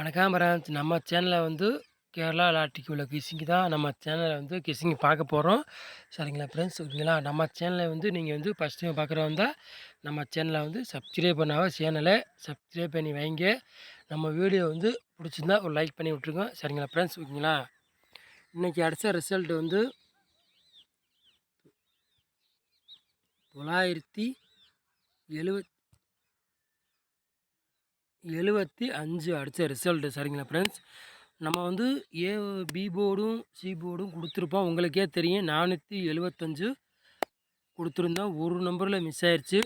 வணக்கம் பிரான்ஸ் நம்ம சேனலில் வந்து கேரளா லாட்டிக்கு உள்ள கிசிங்கு தான் நம்ம சேனலில் வந்து கிசிங் பார்க்க போகிறோம் சரிங்களா ஃப்ரெண்ட்ஸ் ஓகேங்களா நம்ம சேனலில் வந்து நீங்கள் வந்து ஃபஸ்ட் டைம் பார்க்குற வந்தால் நம்ம சேனலை வந்து சப்ஸ்கிரைப் பண்ணாவ சேனலை சப்ஸ்கிரைப் பண்ணி வைங்க. நம்ம வீடியோ வந்து பிடிச்சிருந்தா ஒரு லைக் பண்ணி விட்ருங்க சரிங்களா ஃப்ரெண்ட்ஸ் ஓகேங்களா? இன்றைக்கி அடித்த ரிசல்ட் வந்து தொள்ளாயிரத்தி எழுவத் எழுபத்தி அஞ்சு அடித்த ரிசல்ட்டு சரிங்களா ஃப்ரெண்ட்ஸ் நம்ம வந்து ஏ பி போர்டும் சி போர்டும் கொடுத்துருப்போம். உங்களுக்கே தெரியும். நானூற்றி எழுபத்தஞ்சு கொடுத்துருந்தோம் ஒரு நம்பரில் மிஸ் ஆயிடுச்சு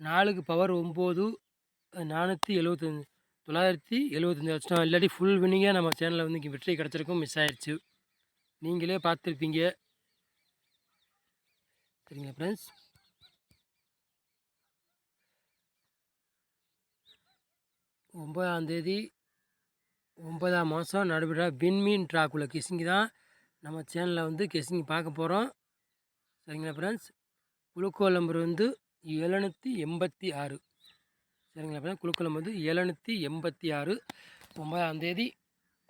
நாலுக்கு பவர் ஒம்பது நானூற்றி எழுபத்தஞ்சு தொள்ளாயிரத்தி எழுபத்தஞ்சி வருஷம் இல்லாட்டி ஃபுல் வினிங்காக நம்ம சேனலில் வந்து இங்கே வெற்றி கிடச்சிருக்கும் மிஸ் ஆயிடுச்சு நீங்களே பார்த்துருப்பீங்க. சரிங்களா ஃப்ரெண்ட்ஸ் ஒம்பதாந்தேதி ஒன்பதாம் மாதம் நடைபெற விண்மீன் ட்ராக்குள்ள கிசிங்கி தான் நம்ம சேனலில் வந்து கிசிங்கி பார்க்க போகிறோம் சரிங்களா ஃப்ரெண்ட்ஸ் குழுக்கோல் நம்பர் வந்து எழுநூற்றி எண்பத்தி ஆறு. சரிங்களா ஃப்ரெண்ட்ஸ் குழுக்கோல் நம்பர் வந்து எழுநூற்றி எண்பத்தி ஆறு. ஒம்பதாந்தேதி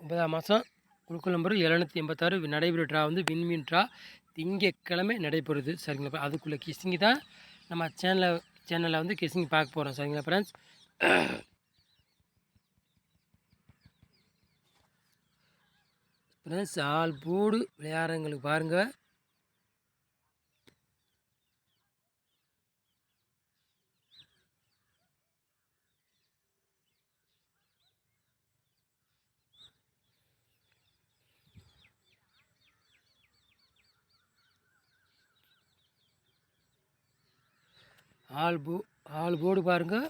ஒன்பதாம் மாதம் குழுக்கோல் நம்பர் எழுநூற்றி எண்பத்தாறு நடைபெற ட்ரா வந்து விண்மீன் ட்ரா திங்கக்கிழமை நடைபெறுது. சரிங்களா அதுக்குள்ளே கிசிங்கி தான் நம்ம சேனலில் சேனலில் வந்து கிசிங்கி பார்க்க போகிறோம் சரிங்களா ஃப்ரெண்ட்ஸ் ஃப்ரெண்ட்ஸ் ஆள் போடு விளையாடுறவங்களுக்கு பாருங்கள் ஆள் போ ஆள் போர்டு பாருங்கள்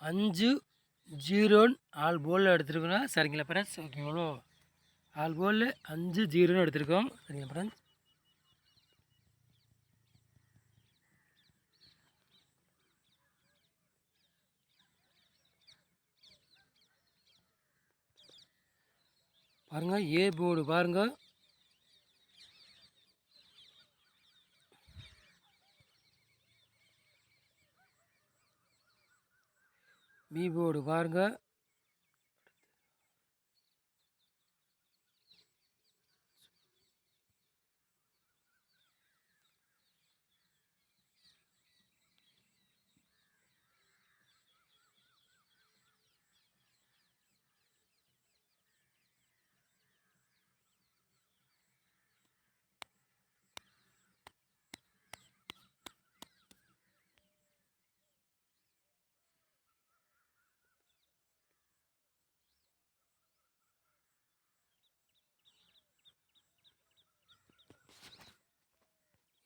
அஞ்சு ஜீரோன்னு ஆள் போலில் எடுத்துருக்குன்னா சரிங்களா ஃப்ரெண்ட்ஸ் ஓகேங்களோ ஆல் போலில் அஞ்சு ஜீரோன்னு எடுத்திருக்கோம். சரிங்க ஃப்ரெண்ட்ஸ் பாருங்கள் ஏ போர்டு பாருங்கள் பி போர்டு பாருங்கள்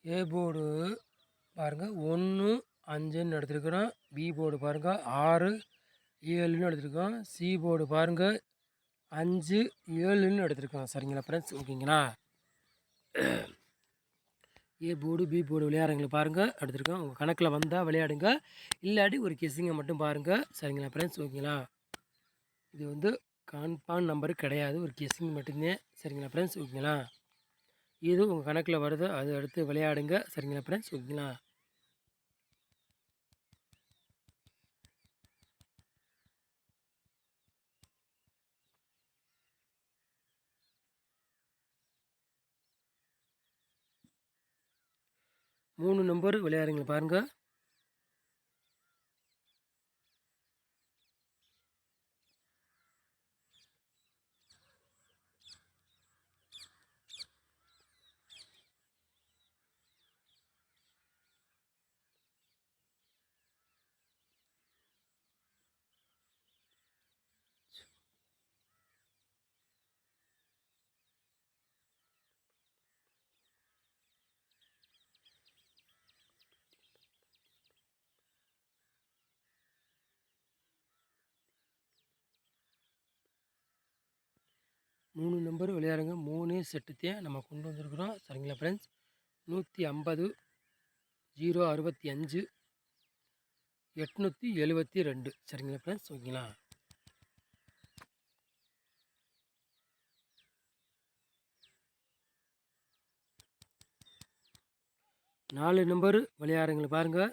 ஏ போர்டு பாருங்கள் ஒன்று அஞ்சுன்னு எடுத்துருக்குறோம். பி போர்டு பாருங்கள் ஆறு ஏழுன்னு எடுத்துருக்கோம். சி போர்டு பாருங்கள் அஞ்சு ஏழுன்னு எடுத்துருக்கோம். சரிங்களா ஃப்ரெண்ட்ஸ் ஓகேங்களா? ஏ போர்டு பி போர்டு விளையாடுறங்களை பாருங்கள் எடுத்துருக்கோம். உங்கள் கணக்கில் வந்தால் விளையாடுங்க. இல்லாட்டி ஒரு கெஸ்ஸிங்கை மட்டும் பாருங்கள் சரிங்களா ஃப்ரெண்ட்ஸ் ஓகேங்களா? இது வந்து கான்பான் நம்பரு கிடையாது. ஒரு கெஸ்ஸிங் மட்டும்தான் சரிங்களா ஃப்ரெண்ட்ஸ் ஓகேங்களா? இது உங்கள் கணக்கில் வருதோ. அதை எடுத்து விளையாடுங்க. சரிங்களா ஃப்ரெண்ட்ஸ் ஓகேங்களா? மூணு நம்பர் விளையாடுங்க பாருங்கள் மூணு நம்பர் விளையாடுங்க. மூணு செட்டுத்தையும் நம்ம கொண்டு வந்திருக்கிறோம். சரிங்களா ஃப்ரெண்ட்ஸ் நூற்றி ஐம்பது ஜீரோ அறுபத்தி அஞ்சு எட்நூற்றி எழுபத்தி ரெண்டு. சரிங்களா ஃப்ரெண்ட்ஸ் ஓகேங்களா? நாலு நம்பரு விளையாடுங்களை பாருங்கள்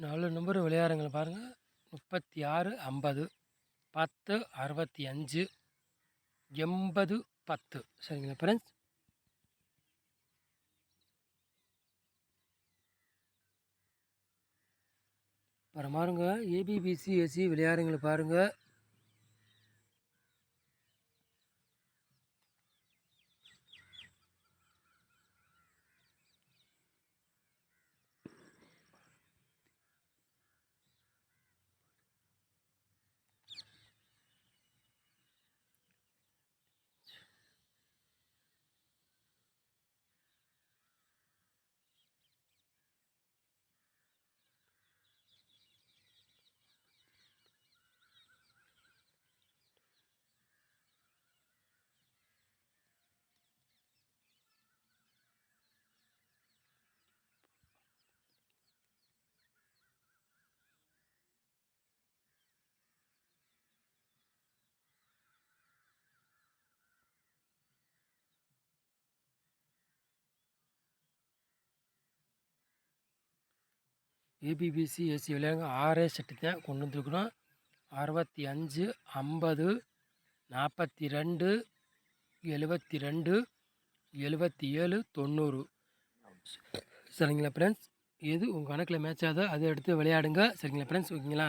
நாலு நம்பர் விளையாடுங்களை பாருங்கள் முப்பத்தி ஆறு ஐம்பது பத்து அறுபத்தி அஞ்சு எண்பது பத்து. சரிங்களா ஃப்ரெண்ட்ஸ் அப்புறம் பாருங்கள் ஏபிபிசி எஸ்சி விளையாடுங்களை பாருங்கள் ஏபிபிசி ஏசி விளையாடுங்க ஆறே செட்டு தான் கொண்டு வந்துருக்கணும் அறுபத்தி அஞ்சு ஐம்பது நாற்பத்தி ரெண்டு எழுபத்தி ரெண்டு எழுபத்தி ஏழு தொண்ணூறு. சரிங்களா ஃப்ரெண்ட்ஸ் எது உங்கள் கணக்கில் மேட்ச் ஆகுதோ அதை எடுத்து விளையாடுங்க. சரிங்களா ஃப்ரெண்ட்ஸ் ஓகேங்களா?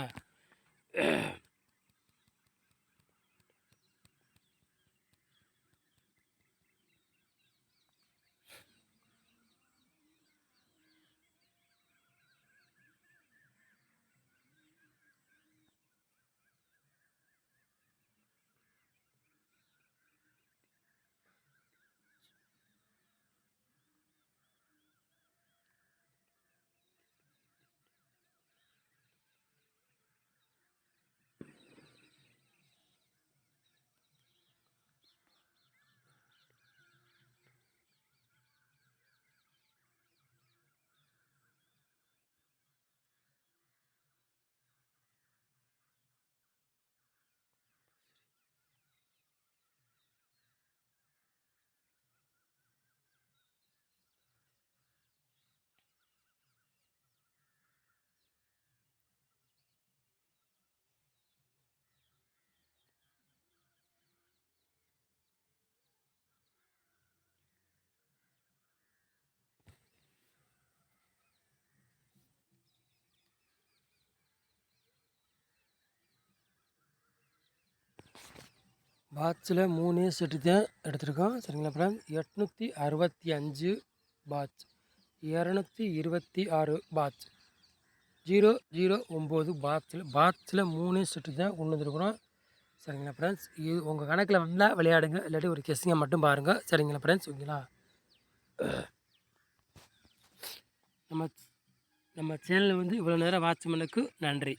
பாட்சில் மூணு செட்டு தான் எடுத்திருக்கோம். சரிங்களா ஃப்ரெண்ட்ஸ் எட்நூற்றி அறுபத்தி அஞ்சு பாட்ச் இரநூத்தி இருபத்தி ஆறு பாட்ச் ஜீரோ ஜீரோ ஒம்பது பாட்சில் பாட்சில் மூணு செட்டு தான் கொண்டு வந்துருக்குறோம். சரிங்களா ஃப்ரெண்ட்ஸ் இது உங்கள் கணக்கில் வந்தால் விளையாடுங்க. இல்லாட்டி ஒரு கெஸ்ஸிங்கை மட்டும் பாருங்கள் சரிங்களா ஃப்ரெண்ட்ஸ் ஓகேங்களா? நம்ம நம்ம சேனல் வந்து இவ்வளோ நேரம் வாட்ச் பண்ணக்கு நன்றி.